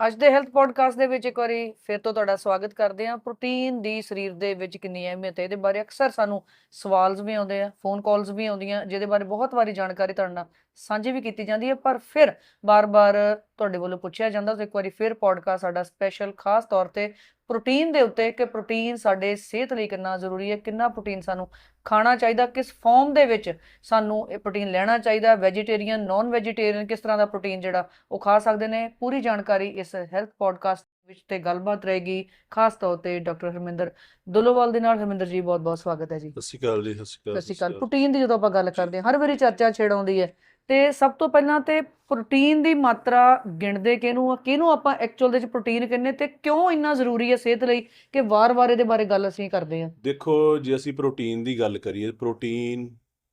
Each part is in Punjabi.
ਅੱਜ ਦੇ ਹੈਲਥ ਪੋਡਕਾਸਟ ਦੇ ਵਿੱਚ ਇੱਕ ਵਾਰੀ ਫਿਰ ਤੋਂ ਤੁਹਾਡਾ ਸਵਾਗਤ ਕਰਦੇ ਹਾਂ। ਪ੍ਰੋਟੀਨ ਦੀ ਸਰੀਰ ਦੇ ਵਿੱਚ ਕਿੰਨੀ ਅਹਿਮੀਅਤ ਹੈ, ਇਹਦੇ ਬਾਰੇ ਅਕਸਰ ਸਾਨੂੰ ਸਵਾਲਸ ਵੀ ਆਉਂਦੇ ਆ ਫੋਨ ਕਾਲਸ ਵੀ ਆਉਂਦੀਆਂ, ਜਿਹਦੇ ਬਾਰੇ ਬਹੁਤ ਵਾਰੀ ਜਾਣਕਾਰੀ ਤੁਹਾਡੇ ਨਾਲ ਸਾਂਝੀ ਵੀ ਕੀਤੀ ਜਾਂਦੀ ਹੈ। ਪਰ ਫਿਰ ਬਾਰ-ਬਾਰ ਤੁਹਾਡੇ ਵੱਲੋਂ ਪੁੱਛਿਆ ਜਾਂਦਾ ਸੋ ਇੱਕ ਵਾਰੀ ਫਿਰ ਪੋਡਕਾਸਟ ਸਾਡਾ ਸਪੈਸ਼ਲ ਖਾਸ ਤੌਰ ਤੇ ਪ੍ਰੋਟੀਨ ਦੇ ਉੱਤੇ, ਕਿ ਪ੍ਰੋਟੀਨ ਸਾਡੇ ਸਿਹਤ ਲਈ ਕਿੰਨਾ ਜ਼ਰੂਰੀ ਹੈ, ਕਿੰਨਾ ਪ੍ਰੋਟੀਨ ਸਾਨੂੰ ਖਾਣਾ ਚਾਹੀਦਾ ਕਿਸ ਫਾਰਮ ਦੇ ਵਿੱਚ ਸਾਨੂੰ ਇਹ ਪ੍ਰੋਟੀਨ ਲੈਣਾ ਚਾਹੀਦਾ ਵੈਜੀਟੇਰੀਅਨ ਨਾਨ ਵੈਜੀਟੇਰੀਅਨ ਕਿਸ ਤਰ੍ਹਾਂ ਦਾ ਪ੍ਰੋਟੀਨ ਜਿਹੜਾ ਉਹ ਖਾ ਸਕਦੇ ਨੇ? ਪੂਰੀ ਜਾਣਕਾਰੀ ਇਸ ਹੈਲਥ ਪੋਡਕਾਸਟ ਵਿੱਚ ਤੇ ਗੱਲਬਾਤ ਰਹੇਗੀ ਖਾਸ ਤੌਰ ਤੇ ਡਾਕਟਰ ਹਰਮਿੰਦਰ ਦੁੱਲੋਵਾਲ ਦੇ ਨਾਲ। ਹਰਮਿੰਦਰ ਜੀ ਬਹੁਤ ਬਹੁਤ ਸਵਾਗਤ ਹੈ ਜੀ। ਸਤਿ ਸ਼੍ਰੀ ਅਕਾਲ ਜੀ ਸਤਿ ਸ਼੍ਰੀ ਅਕਾਲ ਸਤਿ ਸ਼੍ਰੀ ਅਕਾਲ। ਪ੍ਰੋਟੀਨ ਦੀ ਜਦੋਂ ਆਪਾਂ ਗੱਲ ਕਰਦੇ ਹਾਂ ਹਰ ਵਾਰੀ ਚਰਚਾ ਛੇੜ ਆਉਂਦੀ ਹੈ ਤੇ ਸਭ ਤੋਂ ਪਹਿਲਾਂ ਤੇ ਪ੍ਰੋਟੀਨ ਦੀ ਮਾਤਰਾ ਗਿਣਦੇ ਕਿਹਨੂੰ ਆ ਕਿਹਨੂੰ ਆਪਾਂ ਐਕਚੁਅਲ ਦੇ ਵਿੱਚ ਪ੍ਰੋਟੀਨ ਕਹਿੰਦੇ ਤੇ ਕਿਉਂ ਇੰਨਾ ਜ਼ਰੂਰੀ ਹੈ ਸਿਹਤ ਲਈ ਕਿ ਵਾਰ-ਵਾਰ ਇਹਦੇ ਬਾਰੇ ਗੱਲ ਅਸੀਂ ਕਰਦੇ ਹਾਂ ਦੇਖੋ ਜੇ ਅਸੀਂ ਪ੍ਰੋਟੀਨ ਦੀ ਗੱਲ ਕਰੀਏ ਪ੍ਰੋਟੀਨ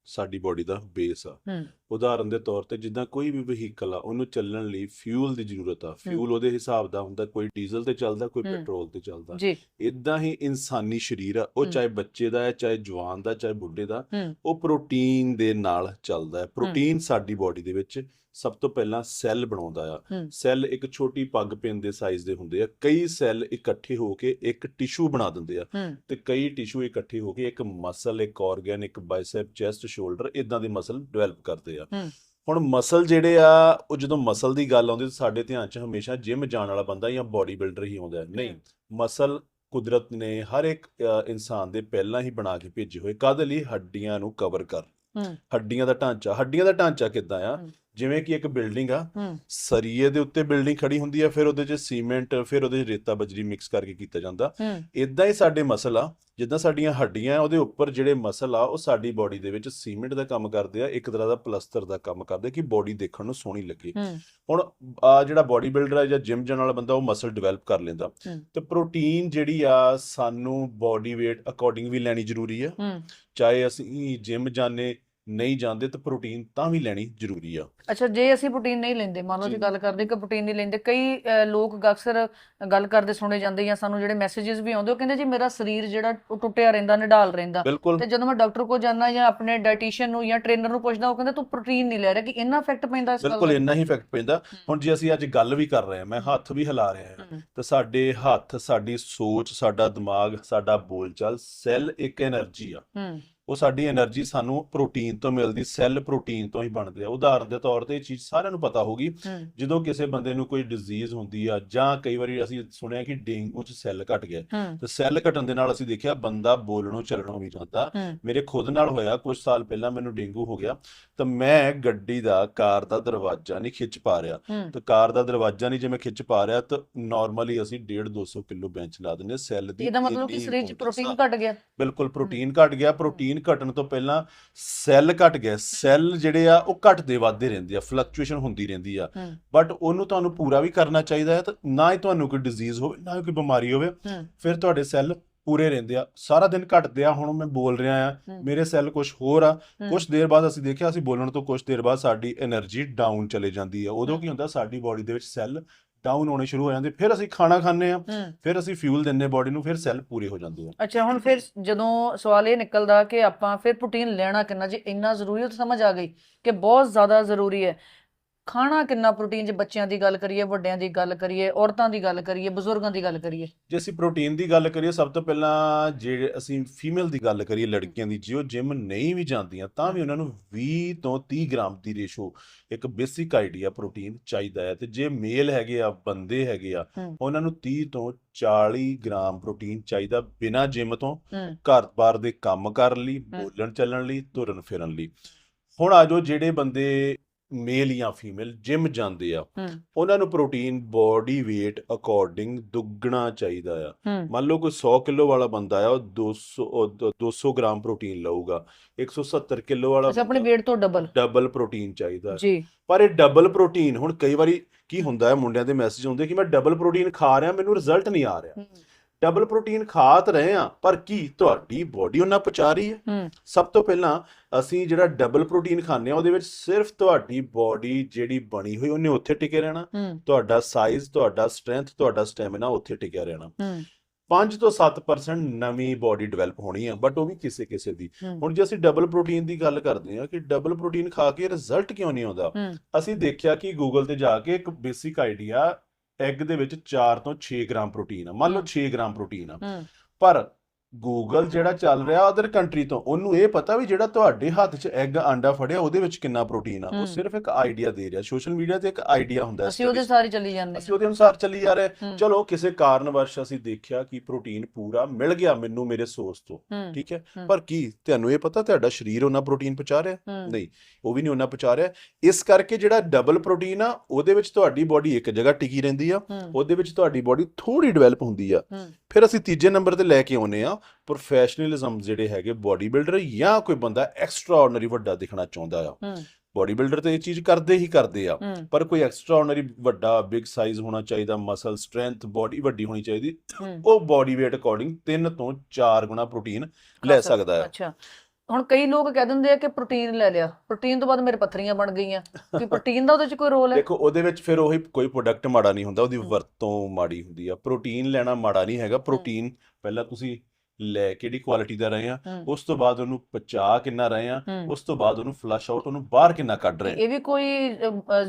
ਸਾਡੀ ਬਾਡੀ ਦਾ ਬੇਸ ਆ। ਉਦਾਹਰਨ ਦੇ ਤੌਰ ਤੇ ਜਿੱਦਾਂ ਕੋਈ ਵੀ ਵਹੀਕਲ ਆ ਉਹਨੂੰ ਚੱਲਣ ਲਈ ਫਿਊਲ ਦੀ ਜ਼ਰੂਰਤ ਆ। ਫਿਊਲ ਉਹਦੇ ਹਿਸਾਬ ਦਾ ਹੁੰਦਾ ਕੋਈ ਡੀਜ਼ਲ ਤੇ ਚੱਲਦਾ ਕੋਈ। ਪੈਟਰੋਲ ਤੇ ਚੱਲਦਾ। ਜੀ। ਇਦਾਂ ਹੀ ਇਨਸਾਨੀ ਸਰੀਰ ਆ ਉਹ। ਚਾਹੇ ਬੱਚੇ ਦਾ ਹੈ ਚਾਹੇ ਜਵਾਨ ਦਾ ਚਾਹੇ ਬੁੱਢੇ ਦਾ। ਉਹ ਪ੍ਰੋਟੀਨ ਦੇ ਨਾਲ ਚੱਲਦਾ ਹੈ। ਪ੍ਰੋਟੀਨ ਸਾਡੀ ਬਾਡੀ ਦੇ ਵਿੱਚ ਸਭ ਤੋਂ ਪਹਿਲਾਂ ਸੈੱਲ ਬਣਾਉਂਦਾ ਆ। ਸੈੱਲ ਇੱਕ ਛੋਟੀ ਪੱਗ ਪਿੰਨ ਦੇ ਸਾਈਜ਼ ਦੇ ਹੁੰਦੇ ਆ। ਕਈ ਸੈੱਲ ਇਕੱਠੇ ਹੋ ਕੇ ਇੱਕ ਟਿਸ਼ੂ ਬਣਾ ਦਿੰਦੇ ਆ। ਤੇ ਕਈ ਟਿਸ਼ੂ ਇਕੱਠੇ ਹੋ ਕੇ ਇੱਕ ਮਸਲ ਇੱਕ ਆਰਗਨ ਇੱਕ ਬਾਈਸੈਪ ਚੈਸਟ ਸ਼ੋਲਡਰ ਇਦਾਂ ਦੇ ਮਸਲ ਡਿਵੈਲਪ ਕਰਦੇ ਆ। ਹੂੰ। ਹੁਣ ਮਸਲ ਜਿਹੜੇ ਆ ਉਹ ਜਦੋਂ ਮਸਲ ਦੀ ਗੱਲ ਆਉਂਦੀ ਤਾਂ ਸਾਡੇ ਧਿਆਨ 'ਚ ਹਮੇਸ਼ਾ ਜਿਮ ਜਾਣ ਵਾਲਾ ਬੰਦਾ ਜਾਂ ਬਾਡੀ ਬਿਲਡਰ ਹੀ ਆਉਂਦਾ। ਨਹੀਂ। ਮਸਲ ਕੁਦਰਤ ਨੇ ਹਰ ਇੱਕ ਇਨਸਾਨ ਦੇ ਪਹਿਲਾਂ ਹੀ ਬਣਾ ਕੇ ਭੇਜੇ ਹੋਏ ਕਾਹਦੇ ਲਈ ਹੱਡੀਆਂ ਨੂੰ ਕਵਰ ਕਰ ਹੱਡੀਆਂ ਦਾ ਢਾਂਚਾ ਹੱਡੀਆਂ ਦਾ ਢਾਂਚਾ ਕਿੱਦਾਂ ਆ। ਜਿਵੇਂ ਕਿ ਇੱਕ ਬਿਲਡਿੰਗ ਆ ਸਰੀਏ ਦੇ ਉੱਤੇ ਬਿਲਡਿੰਗ ਖੜੀ ਹੁੰਦੀ ਆ ਫਿਰ ਉਹਦੇ 'ਚ ਸੀਮੈਂਟ ਫਿਰ ਉਹਦੇ 'ਚ ਰੇਤਾ ਬਜਰੀ ਮਿਕਸ ਕਰਕੇ ਕੀਤਾ ਜਾਂਦਾ। ਇਦਾਂ ਹੀ ਸਾਡੇ ਮਸਲ ਆ ਜਿੱਦਾਂ ਸਾਡੀਆਂ ਹੱਡੀਆਂ ਆ ਉਹਦੇ ਉੱਪਰ ਜਿਹੜੇ ਮਸਲ ਆ ਉਹ ਸਾਡੀ ਬਾਡੀ ਦੇ ਵਿੱਚ ਸੀਮੈਂਟ ਦਾ ਕੰਮ ਕਰਦੇ ਆ ਇੱਕ ਤਰ੍ਹਾਂ ਦਾ ਪਲਸਤਰ ਦਾ ਕੰਮ ਕਰਦੇ ਕਿ ਬਾਡੀ ਦੇਖਣ ਨੂੰ ਸੋਹਣੀ ਲੱਗੇ। ਹੁਣ ਆ ਜਿਹੜਾ ਬਾਡੀ ਬਿਲਡਰ ਆ ਜਾਂ ਜਿਮ ਜਾਣ ਵਾਲਾ ਬੰਦਾ ਉਹ ਮਸਲ ਡਿਵੈਲਪ ਕਰ ਲੈਂਦਾ। ਤੇ ਪ੍ਰੋਟੀਨ ਜਿਹੜੀ ਆ ਸਾਨੂੰ ਬਾਡੀ weight ਅਕੋਰਡਿੰਗ ਵੀ ਲੈਣੀ ਜ਼ਰੂਰੀ ਆ। ਚਾਹੇ ਅਸੀਂ ਜਿਮ ਜਾਣੇ ਨਹੀਂ ਜਾਂਦੇ ਤਾਂ ਪ੍ਰੋਟੀਨ ਤਾਂ ਵੀ ਲੈਣੀ ਜ਼ਰੂਰੀ ਆ। ਅੱਛਾ ਜੇ ਅਸੀਂ ਪ੍ਰੋਟੀਨ ਨਹੀਂ ਲੈਂਦੇ ਮੰਨ ਲਓ ਜੀ ਗੱਲ ਕਰਦੇ ਕਿ ਪ੍ਰੋਟੀਨ ਨਹੀਂ ਲੈਂਦੇ ਕਈ ਲੋਕ ਅਕਸਰ ਗੱਲ ਕਰਦੇ ਸੁਣੇ ਜਾਂਦੇ ਜਾਂ ਸਾਨੂੰ ਜਿਹੜੇ ਮੈਸੇजेस ਵੀ ਆਉਂਦੇ ਉਹ ਕਹਿੰਦੇ ਜੀ ਮੇਰਾ ਸਰੀਰ ਜਿਹੜਾ ਉਹ ਟੁੱਟਿਆ ਰਹਿੰਦਾ ਨਿਢਾਲ ਰਹਿੰਦਾ। ਤੇ ਜਦੋਂ ਮੈਂ ਡਾਕਟਰ ਕੋਲ ਜਾਂਦਾ ਜਾਂ ਆਪਣੇ ਡਾਈਟੀਸ਼ੀਅਨ ਨੂੰ ਜਾਂ ਟ੍ਰੇਨਰ ਨੂੰ ਪੁੱਛਦਾ ਉਹ ਕਹਿੰਦੇ ਤੂੰ ਪ੍ਰੋਟੀਨ ਨਹੀਂ ਲੈ ਰਿਹਾ ਕਿ ਇੰਨਾ ਇਫੈਕਟ ਪੈਂਦਾ ਇਸ ਗੱਲ ਬਿਲਕੁਲ ਇੰਨਾ ਹੀ ਇਫੈਕਟ ਪੈਂਦਾ। ਹੁਣ ਜੇ ਅਸੀਂ ਅੱਜ ਗੱਲ ਵੀ ਕਰ ਰਹੇ ਹਾਂ ਮੈਂ ਹੱਥ ਵੀ ਹਿਲਾ ਰਿਹਾ ਹਾਂ ਤਾਂ ਸਾਡੇ ਹੱਥ ਸਾਡੀ ਸੋਚ ਸਾਡਾ ਦਿਮਾਗ ਸਾਡਾ ਬੋਲਚਾਲ ਸੈੱਲ ਇੱਕ એનર્ਜੀ ਆ। ਉਹ ਸਾਡੀ એનર્ਜੀ ਸਾਨੂੰ ਪ੍ਰੋਟੀਨ ਤੋਂ ਮਿਲਦੀ ਸੈੱਲ ਪ੍ਰੋਟੀਨ ਤੋਂ ਹੀ ਬਣਦੇ ਆ। ਉਦਾਹਰਨ ਦੇ ਤੌਰ ਤੇ ਇਹ ਚੀਜ਼ ਸਾਰਿਆਂ ਨੂੰ ਪਤਾ ਹੋਗੀ ਜਦੋਂ ਕਿਸੇ ਬੰਦੇ ਨੂੰ ਕੋਈ ਡਿਜ਼ੀਜ਼ ਹੁੰਦੀ ਆ ਜਾਂ ਕਈ ਵਾਰੀ ਅਸੀਂ ਸੁਣਿਆ ਕਿ ਡੇਂਗੂ 'ਚ ਸੈੱਲ ਘਟ ਗਿਆ। ਤੇ ਸੈੱਲ ਘਟਣ ਦੇ ਨਾਲ ਅਸੀਂ ਦੇਖਿਆ ਬੰਦਾ ਬੋਲਣੋਂ ਚੱਲਣੋਂ ਵੀ ਜਾਂਦਾ। ਮੇਰੇ ਖੁਦ ਨਾਲ ਹੋਇਆ ਕੁਝ ਸਾਲ ਪਹਿਲਾਂ ਮੈਨੂੰ ਡੇਂਗੂ ਹੋ ਗਿਆ। ਤਾਂ ਮੈਂ ਗੱਡੀ ਦਾ ਕਾਰ ਦਾ ਦਰਵਾਜ਼ਾ ਨਹੀਂ ਖਿੱਚ ਪਾ ਰਿਹਾ। ਤੇ ਕਾਰ ਦਾ ਦਰਵਾਜ਼ਾ ਨਹੀਂ ਜੇ ਮੈਂ ਖਿੱਚ ਪਾ ਰਿਹਾ ਤਾਂ ਨਾਰਮਲੀ ਅਸੀਂ 1.5 200 ਕਿਲੋ ਬੈਂਚ ਲਾ ਦਿੰਦੇ ਸੈੱਲ ਦੀ ਇਹਦਾ ਮਤਲਬ ਕਿ ਸਰੀਰ 'ਚ ਪ੍ਰੋਟੀਨ ਘਟ ਗਿਆ। ਬਿਲਕੁਲ ਪ੍ਰੋਟੀਨ ਘਟ ਗਿਆ। ਪ੍ਰੋਟੀਨ ਪ੍ਰੋਟੀਨ ਘਟਣ ਤੋਂ ਪਹਿਲਾਂ ਸੈੱਲ ਘਟ ਗਿਆ ਸੈੱਲ ਜਿਹੜੇ ਆ ਉਹ ਘਟਦੇ ਵੱਧਦੇ ਰਹਿੰਦੇ ਆ ਫਲਕਚੁਏਸ਼ਨ ਹੁੰਦੀ ਰਹਿੰਦੀ ਆ। ਬਟ ਉਹਨੂੰ ਤੁਹਾਨੂੰ ਪੂਰਾ ਵੀ ਕਰਨਾ ਚਾਹੀਦਾ ਹੈ ਤਾਂ ਨਾ ਹੀ ਤੁਹਾਨੂੰ ਕੋਈ ਡਿਜ਼ੀਜ਼ ਹੋਵੇ ਨਾ ਕੋਈ ਬਿਮਾਰੀ ਹੋਵੇ ਫਿਰ ਤੁਹਾਡੇ ਸੈੱਲ ਪੂਰੇ ਰਹਿੰਦੇ ਆ। ਸਾਰਾ ਦਿਨ ਘਟਦੇ ਆ ਹੁਣ ਮੈਂ ਬੋਲ ਰਿਹਾ ਆ ਮੇਰੇ ਸੈੱਲ ਕੁਝ ਹੋਰ ਆ। ਕੁਝ ਦੇਰ ਬਾਅਦ ਅਸੀਂ ਦੇਖਿਆ ਅਸੀਂ ਬੋਲਣ ਤੋਂ ਕੁਝ ਦੇਰ ਬਾਅਦ ਸਾਡੀ એનર્ਜੀ ਡਾਊਨ ਚਲੇ ਜਾਂਦੀ ਆ। ਉਦੋਂ ਕੀ ਹੁੰਦਾ ਸਾਡੀ ਬਾਡੀ ਦੇ ਵਿੱਚ ਸੈੱਲ ਡਾਊਨ ਹੋਣੇ ਸ਼ੁਰੂ ਹੋ ਜਾਂਦੇ ਫਿਰ ਅਸੀਂ ਖਾਣਾ ਖਾਂਦੇ ਆ ਫਿਰ ਅਸੀਂ ਫਿਊਲ ਦਿੰਨੇ ਬਾਡੀ ਨੂੰ ਫਿਰ ਸੈੱਲ ਪੂਰੇ ਹੋ ਜਾਂਦੇ ਆ। ਅੱਛਾ ਹੁਣ ਫਿਰ ਜਦੋਂ ਸਵਾਲ ਇਹ ਨਿਕਲਦਾ ਕਿ ਆਪਾਂ ਫਿਰ ਪ੍ਰੋਟੀਨ ਲੈਣਾ ਕਿੰਨਾ ਜੇ ਇੰਨਾ ਜ਼ਰੂਰੀ ਹੈ ਤਾਂ ਸਮਝ ਆ ਗਈ ਕਿ ਬਹੁਤ ਜ਼ਿਆਦਾ ਜ਼ਰੂਰੀ ਹੈ। ਖਾਣਾ ਕਿੰਨਾ ਪ੍ਰੋਟੀਨ ਜੇ ਬੱਚਿਆਂ ਦੀ ਗੱਲ ਕਰੀਏ ਵੱਡਿਆਂ ਦੀ ਗੱਲ ਕਰੀਏ ਔਰਤਾਂ ਦੀ ਗੱਲ ਕਰੀਏ ਬਜ਼ੁਰਗਾਂ ਦੀ ਗੱਲ ਕਰੀਏ? ਜੇ ਅਸੀਂ ਪ੍ਰੋਟੀਨ ਦੀ ਗੱਲ ਕਰੀਏ ਸਭ ਤੋਂ ਪਹਿਲਾਂ ਜੇ ਅਸੀਂ ਫੀਮੇਲ ਦੀ ਗੱਲ ਕਰੀਏ ਲੜਕੀਆਂ ਦੀ ਜੇ ਉਹ ਜਿਮ ਨਹੀਂ ਵੀ ਜਾਂਦੀਆਂ ਤਾਂ ਵੀ ਉਹਨਾਂ ਨੂੰ 20 ਤੋਂ 30 ਗ੍ਰਾਮ ਦੀ ਰੇਸ਼ੋ ਇੱਕ ਬੇਸਿਕ ਆਈਡੀਆ ਪ੍ਰੋਟੀਨ ਚਾਹੀਦਾ ਹੈ। ਤੇ ਜੇ ਮੇਲ ਹੈਗੇ ਆ ਬੰਦੇ ਹੈਗੇ ਆ। ਉਹਨਾਂ ਨੂੰ 30 ਤੋਂ 40 ਗ੍ਰਾਮ ਪ੍ਰੋਟੀਨ ਚਾਹੀਦਾ ਬਿਨਾਂ ਜਿਮ ਤੋਂ। ਘਰ-ਬਾਰ ਦੇ ਕੰਮ ਕਰਨ ਲਈ ਬੋਲਣ ਚੱਲਣ ਲਈ ਤੁਰਨ ਫਿਰਨ ਲਈ। ਹੁਣ ਆ ਜਾਓ ਜਿਹੜੇ ਬੰਦੇ ਮੇਲ ਜਾਂ ਫੀਮੇਲ ਜਿਮ ਜਾਂਦੇ ਆ ਉਹਨਾਂ ਨੂੰ ਪ੍ਰੋਟੀਨ ਬਾਡੀ weight ਅਕੋਰਡਿੰਗ ਦੁੱਗਣਾ ਚਾਹੀਦਾ ਆ। ਮੰਨ ਲਓ ਕੋਈ 100 ਕਿਲੋ ਵਾਲਾ ਬੰਦਾ ਆ ਉਹ 200 ਉਹ ਦ- 200 ਗ੍ਰਾਮ ਪ੍ਰੋਟੀਨ ਲਊਗਾ 170 ਕਿਲੋ ਵਾਲਾ ਅੱਛਾ ਆਪਣੇ weight ਤੋਂ ਡਬਲ ਡਬਲ ਪ੍ਰੋਟੀਨ ਚਾਹੀਦਾ। ਜੀ। ਪਰ ਇਹ ਡਬਲ ਪ੍ਰੋਟੀਨ ਹੁਣ ਕਈ ਵਾਰੀ ਕੀ ਹੁੰਦਾ ਹੈ ਮੁੰਡਿਆਂ ਦੇ ਮੈਸੇਜ ਹੁੰਦੇ ਕਿ ਮੈਂ ਡਬਲ ਪ੍ਰੋਟੀਨ ਖਾ ਰਿਹਾ ਮੈਨੂੰ ਰਿਜ਼ਲਟ ਨਹੀਂ ਆ ਰਿਹਾ। ਡਬਲ ਪ੍ਰੋਟੀਨ ਖਾ ਤਾਂ ਰਹੇ ਆ ਪਰ ਕੀ ਤੁਹਾਡੀ ਬਾਡੀ ਉਹਨਾਂ ਪਚਾ ਰਹੀ ਹੈ? ਸਭ ਤੋਂ ਪਹਿਲਾਂ ਅਸੀਂ ਜਿਹੜਾ ਡਬਲ ਪ੍ਰੋਟੀਨ ਖਾਂਦੇ ਆ ਉਹਦੇ ਵਿੱਚ ਸਿਰਫ ਤੁਹਾਡੀ ਬਾਡੀ ਜਿਹੜੀ ਬਣੀ ਹੋਈ ਉਹਨੇ ਉੱਥੇ ਟਿਕੇ ਰਹਿਣਾ। ਤੁਹਾਡਾ ਸਾਈਜ਼ ਤੁਹਾਡਾ ਸਟਰੈਂਥ ਤੁਹਾਡਾ ਸਟੈਮਿਨਾ ਉੱਥੇ ਟਿਕਿਆ ਰਹਿਣਾ। ਹੂੰ। 5 ਤੋਂ 7% ਨਵੀਂ ਬਾਡੀ ਡਿਵੈਲਪ ਹੋਣੀ ਹੈ ਬਟ ਉਹ ਵੀ ਕਿਸੇ ਕਿਸੇ ਦੀ। ਹੁਣ ਜੇ ਅਸੀਂ ਡਬਲ ਪ੍ਰੋਟੀਨ ਦੀ ਗੱਲ ਕਰਦੇ ਹਾਂ ਕਿ ਡਬਲ ਪ੍ਰੋਟੀਨ ਖਾ ਕੇ ਰਿਜ਼ਲਟ ਕਿਉਂ ਨਹੀਂ ਆਉਂਦਾ? ਅਸੀਂ ਦੇਖਿਆ ਕਿ ਗੂਗਲ ਤੇ ਜਾ ਕੇ ਇੱਕ ਬੇਸਿਕ ਆਈਡੀਆ ਐਗ ਦੇ ਵਿੱਚ 4 ਤੋਂ 6 ਗ੍ਰਾਮ ਪ੍ਰੋਟੀਨ ਆ। ਮੰਨ ਲਓ ਹਮ। 6 ਗ੍ਰਾਮ ਪ੍ਰੋਟੀਨ ਆ। ਪਰ ਗੂਗਲ ਜਿਹੜਾ ਚੱਲ ਰਿਹਾ ਅਦਰ ਕੰਟਰੀ ਤੋਂ ਉਹਨੂੰ ਇਹ ਪਤਾ ਵੀ ਜਿਹੜਾ ਤੁਹਾਡੇ ਹੱਥ 'ਚ ਐਗ ਆਂਡਾ ਫੜਿਆ ਉਹਦੇ ਵਿੱਚ ਕਿੰਨਾ ਪ੍ਰੋਟੀਨ ਆ। ਉਹ ਸਿਰਫ ਇੱਕ ਆਈਡੀਆ ਦੇ ਰਿਹਾ। ਸੋਸ਼ਲ ਮੀਡੀਆ ਤੇ ਇੱਕ ਆਈਡੀਆ ਹੁੰਦਾ ਅਸੀਂ ਉਹਦੇ। ਸਾਰੇ ਚੱਲੀ ਜਾਂਦੇ ਅਸੀਂ ਉਹਦੇ ਅਨੁਸਾਰ ਚੱਲੀ ਜਾ ਰਹੇ। ਚਲੋ ਕਿਸੇ ਕਾਰਨਵਸ਼ ਅਸੀਂ ਦੇਖਿਆ ਕਿ ਪ੍ਰੋਟੀਨ ਪੂਰਾ ਮਿਲ ਗਿਆ ਮੈਨੂੰ ਮੇਰੇ ਸੋਰਸ ਤੋਂ ਠੀਕ ਹੈ। ਪਰ ਕੀ? ਤੁਹਾਨੂੰ ਇਹ ਪਤਾ ਤੁਹਾਡਾ ਸਰੀਰ ਉਹਨਾਂ ਪ੍ਰੋਟੀਨ ਪਹੁੰਚਾ ਰਿਹਾ? ਨਹੀਂ ਉਹ ਵੀ ਨਹੀਂ ਉਹਨਾਂ ਪਹੁੰਚਾ ਰਿਹਾ। ਇਸ ਕਰਕੇ ਜਿਹੜਾ ਡਬਲ ਪ੍ਰੋਟੀਨ ਆ ਉਹਦੇ ਵਿੱਚ ਤੁਹਾਡੀ ਬਾਡੀ ਇੱਕ ਜਗ੍ਹਾ ਟਿਕੀ ਰਹਿੰਦੀ ਆ। ਉਹਦੇ ਵਿੱਚ ਤੁਹਾਡੀ ਬਾਡੀ ਥੋੜੀ ਡਿਵੈਲਪ ਹੁੰਦੀ ਆ। ਫਿਰ ਅਸੀਂ ਤੀਜੇ ਨੰਬਰ ਤੇ ਲੈ ਕੇ ਆਉਨੇ ਆ ਪ੍ਰੋਫੈਸ਼ਨਲਿਜ਼ਮ ਜਿਹੜੇ ਹੈਗੇ ਬਾਡੀ ਬਿਲਡਰ ਜਾਂ ਕੋਈ ਬੰਦਾ ਐਕਸਟਰਾਆਰਡਨਰੀ ਵੱਡਾ ਦਿਖਣਾ ਚਾਹੁੰਦਾ ਆ। ਬਾਡੀ ਬਿਲਡਰ ਤੇ ਇਹ ਚੀਜ਼ ਕਰਦੇ ਹੀ ਕਰਦੇ ਆ ਪਰ ਕੋਈ ਐਕਸਟਰਾਆਰਡਨਰੀ ਵੱਡਾ ਬਿਗ ਸਾਈਜ਼ ਹੋਣਾ ਚਾਹੀਦਾ ਮਸਲ ਸਟਰੈਂਥ ਬਾਡੀ ਵੱਡੀ ਹੋਣੀ ਚਾਹੀਦੀ ਉਹ ਬਾਡੀ weight ਅਕੋਰਡਿੰਗ 3 ਤੋਂ 4 ਗੁਣਾ ਪ੍ਰੋਟੀਨ ਲੈ ਸਕਦਾ ਹੈ ਅੱਛਾ। ਹੁਣ ਕਈ ਲੋਕ ਕਹਿ ਦਿੰਦੇ ਆ ਕਿ ਪ੍ਰੋਟੀਨ ਲੈ ਲਿਆ, ਪ੍ਰੋਟੀਨ ਤੋਂ ਬਾਅਦ ਮੇਰੇ ਪੱਥਰੀਆਂ ਬਣ ਗਈਆਂ। ਕਿ ਪ੍ਰੋਟੀਨ ਦਾ ਉਹਦੇ ਵਿੱਚ ਕੋਈ ਰੋਲ ਹੈ? ਦੇਖੋ, ਉਹਦੇ ਵਿੱਚ ਫਿਰ ਉਹੀ ਕੋਈ ਪ੍ਰੋਡਕਟ ਮਾੜਾ ਨਹੀਂ ਹੁੰਦਾ, ਉਹਦੀ ਵਰਤੋਂ ਮਾੜੀ ਹੁੰਦੀ ਆ। ਪ੍ਰੋਟੀਨ ਲੈਣਾ ਮਾੜਾ ਨਹੀਂ ਹੈਗਾ, ਪ੍ਰੋਟੀਨ ਪਹਿਲਾਂ ਤੁਸੀਂ ਲੈ ਕਿਹੜੀ ਕੁਆਲਿਟੀ ਦਾ ਰਹੇ ਆ ਉਸ ਤੋਂ ਬਾਅਦ ਉਹਨੂੰ ਪਚਾ ਕਿੰਨਾ ਰਹੇ ਆ ਉਸ ਤੋਂ ਬਾਅਦ ਉਹਨੂੰ ਫਲਸ਼ ਆਊਟ ਉਹਨੂੰ ਬਾਹਰ ਕਿੰਨਾ ਕੱਢ ਰਹੇ ਆ ਇਹ ਵੀ ਕੋਈ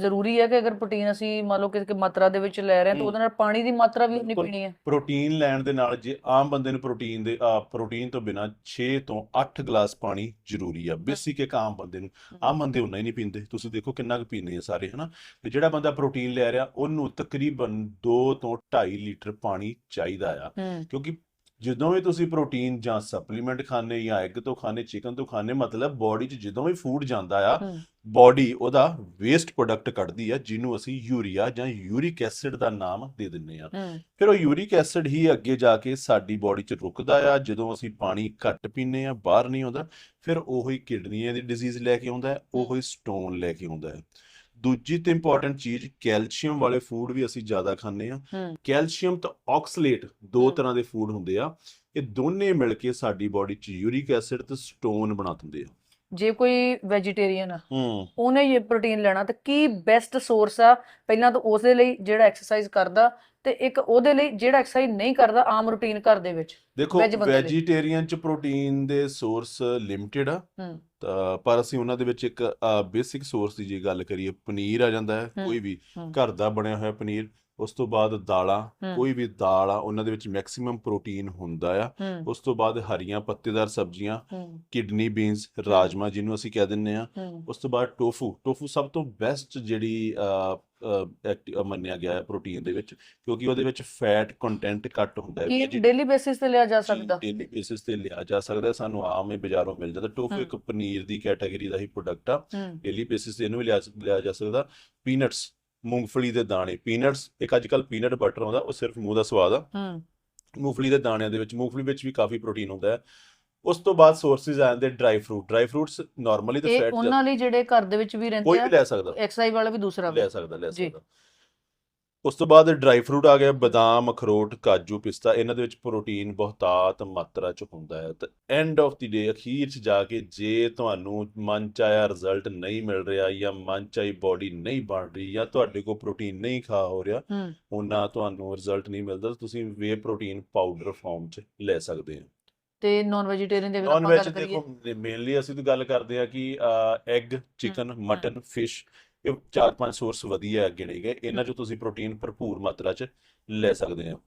ਜ਼ਰੂਰੀ ਹੈ ਕਿ ਅਗਰ ਪ੍ਰੋਟੀਨ ਅਸੀਂ ਮੰਨ ਲਓ ਕਿਸੇ ਮਾਤਰਾ ਦੇ ਵਿੱਚ ਲੈ ਰਹੇ ਹਾਂ ਤਾਂ। ਉਹਦੇ ਨਾਲ ਪਾਣੀ ਦੀ ਮਾਤਰਾ ਵੀ ਉਨੀ। ਪੀਣੀ ਹੈ। ਪ੍ਰੋਟੀਨ ਲੈਣ ਦੇ ਨਾਲ ਜੇ ਆਮ ਬੰਦੇ ਨੂੰ ਪ੍ਰੋਟੀਨ ਦੇ ਪ੍ਰੋਟੀਨ ਤੋਂ ਬਿਨਾ 6 ਤੋਂ 8 ਗਲਾਸ ਪਾਣੀ ਜ਼ਰੂਰੀ ਆ। ਬੇਸਿਕ ਇੱਕ ਆਮ ਬੰਦੇ ਨੂੰ। ਆਮ ਬੰਦੇ ਉਨਾ ਹੀ ਨਹੀਂ ਪੀਂਦੇ। ਤੁਸੀਂ ਦੇਖੋ ਕਿੰਨਾ ਕੁ ਪੀਂਦੇ ਆ ਸਾਰੇ ਹਨਾ? ਤੇ ਜਿਹੜਾ ਬੰਦਾ ਪ੍ਰੋਟੀਨ ਲੈ ਰਿਹਾ ਉਹਨੂੰ ਤਕਰੀਬਨ 2 ਤੋਂ 2.5 ਲੀਟਰ ਪਾਣੀ ਚਾਹੀਦਾ ਆ। ਕਿਉਂਕਿ ਜਦੋਂ ਵੀ ਤੁਸੀਂ ਪ੍ਰੋਟੀਨ ਜਾਂ ਸਪਲੀਮੈਂਟ ਖਾਣੇ ਜਾਂ ਐਗ ਤੋਂ ਖਾਣੇ ਚਿਕਨ ਤੋਂ ਖਾਣੇ ਮਤਲਬ ਬਾਡੀ 'ਚ ਜਦੋਂ ਵੀ ਫੂਡ ਜਾਂਦਾ ਆ ਬਾਡੀ ਉਹਦਾ ਵੇਸਟ ਪ੍ਰੋਡਕਟ ਕੱਢਦੀ ਆ ਜਿਹਨੂੰ ਅਸੀਂ ਯੂਰੀਆ ਜਾਂ ਯੂਰਿਕ ਐਸਿਡ ਦਾ ਨਾਮ ਦੇ ਦਿੰਨੇ ਆ। ਫਿਰ ਉਹ ਯੂਰਿਕ ਐਸਿਡ ਹੀ ਅੱਗੇ ਜਾ ਕੇ ਸਾਡੀ ਬਾਡੀ 'ਚ ਰੁਕਦਾ ਆ ਜਦੋਂ ਅਸੀਂ ਪਾਣੀ ਘੱਟ ਪੀਨੇ ਆ ਬਾਹਰ ਨਹੀਂ ਆਉਂਦਾ ਫਿਰ ਉਹੀ ਕਿਡਨੀਆਂ ਦੀ ਡਿਜ਼ੀਜ਼ ਲੈ ਕੇ ਆਉਂਦਾ ਉਹੀ ਸਟੋਨ ਲੈ ਕੇ ਆਉਂਦਾ ਹੈ। ਦੂਜੀ ਤੇ ਇੰਪੋਰਟੈਂਟ ਚੀਜ਼ ਕੈਲਸ਼ੀਅਮ ਵਾਲੇ ਫੂਡ ਵੀ ਅਸੀਂ ਜ਼ਿਆਦਾ ਖਾਂਦੇ ਆ ਕੈਲਸ਼ੀਅਮ ਤੇ ਆਕਸਲੇਟ ਦੋ। ਤਰ੍ਹਾਂ ਦੇ ਫੂਡ ਹੁੰਦੇ ਆ। ਇਹ ਦੋਨੇ ਮਿਲ ਕੇ ਸਾਡੀ ਬਾਡੀ 'ਚ ਯੂਰਿਕ ਐਸਿਡ ਤੇ ਸਟੋਨ ਬਣਾ ਦਿੰਦੇ ਆ। ਜੇ ਕੋਈ ਵੈਜੀਟੇਰੀਅਨ ਆ ਉਹਨੇ ਇਹ ਪ੍ਰੋਟੀਨ ਲੈਣਾ ਤੇ ਕੀ ਬੈਸਟ ਸੋਰਸ ਆ? ਪਹਿਲਾਂ ਤਾਂ ਉਸ ਦੇ ਲਈ ਜਿਹੜਾ ਐਕਸਰਸਾਈਜ਼ ਕਰਦਾ ਤੇ ਇੱਕ ਉਹਦੇ ਲਈ ਜਿਹੜਾ ਐਕਸਰਸਾਈਜ਼ ਨਹੀਂ ਕਰਦਾ ਆਮ ਰੂਟੀਨ ਘਰ ਦੇ ਵਿੱਚ ਦੇਖੋ Veg ਬੰਦੇ ਲਈ। ਵੈਜੀਟੇਰੀਅਨ 'ਚ ਪ੍ਰੋਟੀਨ ਦੇ ਸੋਰਸ ਲਿਮਟਿਡ ਆ। ਹੂੰ। ਤਾਂ ਪਰ ਅਸੀਂ ਉਹਨਾਂ ਦੇ ਵਿੱਚ ਇੱਕ ਬੇਸਿਕ ਸੋਰਸ ਦੀ ਜੇ ਗੱਲ ਕਰੀਏ ਪਨੀਰ ਆ ਜਾਂਦਾ ਹੈ ਹਮ, ਕੋਈ ਵੀ ਹਮ। ਘਰ ਦਾ ਬਣਿਆ ਹੋਇਆ ਪਨੀਰ ਉਸ ਤੋਂ ਬਾਅਦ ਦਾਲਾਂ ਕੋਈ ਵੀ ਦਾਲ ਆ ਉਹਨਾਂ ਦੇ ਵਿੱਚ ਮੈਕਸਿਮਮ ਪ੍ਰੋਟੀਨ ਹੁੰਦਾ ਆ। ਹੂੰ। ਉਸ ਤੋਂ ਬਾਅਦ ਹਰੀਆਂ ਪੱਤੇਦਾਰ ਸਬਜ਼ੀਆਂ ਹੂੰ। ਕਿਡਨੀ ਬੀਨਸ ਰਾਜਮਾ ਜਿਹਨੂੰ ਅਸੀਂ ਕਹਿ ਦਿੰਨੇ ਆ। ਹੂੰ। ਉਸ ਤੋਂ ਬਾਅਦ ਟੋਫੂ ਟੋਫੂ ਸਭ ਤੋਂ ਬੈਸਟ ਜਿਹੜੀ ਮੰਨਿਆ ਗਿਆ ਹੈ ਪ੍ਰੋਟੀਨ ਦੇ ਵਿੱਚ ਕਿਉਂਕਿ ਉਹਦੇ ਵਿੱਚ ਫੈਟ ਕੰਟੈਂਟ ਘੱਟ ਹੁੰਦਾ ਹੈ। ਕੀ ਡੇਲੀ ਬੇਸਿਸ ਤੇ ਲਿਆ ਜਾ ਸਕਦਾ। ਡੇਲੀ ਬੇਸਿਸ ਤੇ ਲਿਆ ਜਾ ਸਕਦਾ। ਸਾਨੂੰ ਆਮ ਹੀ ਬਾਜ਼ਾਰੋਂ ਮਿਲ ਜਾਂਦਾ। ਟੋਫੂ। ਇੱਕ ਪਨੀਰ ਦੀ ਕੈਟਾਗਰੀ ਦਾ ਹੀ ਪ੍ਰੋਡਕਟ ਆ। ਡੇਲੀ ਬੇਸਿਸ ਤੇ ਇਹਨੂੰ ਵੀ ਲਿਆ ਜਾ ਸਕਦਾ। ਪੀਨਟਸ ਮੂੰਗਫਲੀ ਦੇ ਦਾਣੇ। ਪੀਨਟਸ ਇੱਕ ਅੱਜ ਕੱਲ ਪੀਨਟ ਬਟਰ ਆਉਂਦਾ ਉਹ ਸਿਰਫ ਮੂੰਹ ਦਾ ਸਵਾਦ ਆ। ਹੂੰ। ਮੂੰਗਫਲੀ ਦੇ ਦਾਣਿਆਂ ਦੇ ਵਿੱਚ ਮੂੰਗਫਲੀ ਵਿੱਚ ਵੀ ਕਾਫੀ ਪ੍ਰੋਟੀਨ ਹੁੰਦਾ ਹੈ। ਉਸ ਤੋਂ ਬਾਅਦ ਸੋਰਸਿਸ ਆ ਜਾਂਦੇ dry fruit dry fruits normally ਤੇ ਇਹ ਫੈਟ ਉਹਨਾਂ ਲਈ ਜਿਹੜੇ ਘਰ ਦੇ ਵਿੱਚ ਵੀ ਰਹਿੰਦੇ ਕੋਈ ਆ ਵੀ ਲੈ ਸਕਦਾ। ਐਕਸਰਸਾਈਜ਼ ਵਾਲਾ ਵੀ ਦੂਸਰਾ ਵੀ। ਲੈ ਸਕਦਾ ਲੈ ਜੀ। ਸਕਦਾ। ਉਸ ਤੋਂ ਬਾਅਦ ਡਰਾਈ ਫਰੂਟ ਆ ਗਿਆ ਬਦਾਮ ਅਖਰੋਟ ਕਾਜੂ ਪਿਸਤਾ ਇਹਨਾਂ ਦੇ ਵਿੱਚ ਪ੍ਰੋਟੀਨ ਬਹੁਤਾਤ ਮਾਤਰਾ ਚ ਹੁੰਦਾ ਹੈ। ਤੇ ਐਂਡ ਆਫ ਦੀ ਡੇ ਅਖੀਰ ਚ ਜਾ ਕੇ ਜੇ ਤੁਹਾਨੂੰ ਮਨ ਚ ਆਇਆ ਰਿਜ਼ਲਟ ਨਹੀਂ ਮਿਲ ਰਿਹਾ ਜਾਂ ਮਨ ਚ ਆਈ ਬਾਡੀ ਨਹੀਂ ਬਣ ਰਹੀ ਜਾਂ ਤੁਹਾਡੇ ਕੋਲ ਪ੍ਰੋਟੀਨ ਨਹੀਂ ਖਾ ਹੋ ਰਿਹਾ ਹੂੰ। ਉਹਨਾਂ ਤੁਹਾਨੂੰ ਰਿਜ਼ਲਟ ਨਹੀਂ ਮਿਲਦਾ ਤਾਂ ਤੁਸੀਂ ਵੇ ਪ੍ਰੋਟੀਨ ਪਾਊਡਰ ਫਾਰਮ ਚ ਲੈ ਸਕਦੇ ਹੋ। ਤੇ ਨਾਨ ਵੈਜੀਟੇਰੀਅਨ ਦੇ ਵੀ ਨਾਨ ਆਪਾਂ ਵੈਜ ਗੱਲ ਕਰੀਏ ਦੇਖੋ ਮੇਨਲੀ ਅਸੀਂ ਤਾਂ ਗੱਲ ਕਰਦੇ ਆ ਕਿ ਐਗ ਚਿਕਨ ਮਟਨ ਫਿਸ਼ ਇਹ ਚਾਰ ਪੰਜ ਸੋਰਸ ਵਧੀਆ ਗਿਣੇ ਗਏ। ਇਹਨਾਂ ਚੋਂ ਤੁਸੀਂ ਪ੍ਰੋਟੀਨ ਭਰਪੂਰ ਮਾਤਰਾ ਚ ਲੈ ਸਕਦੇ ਹੋ।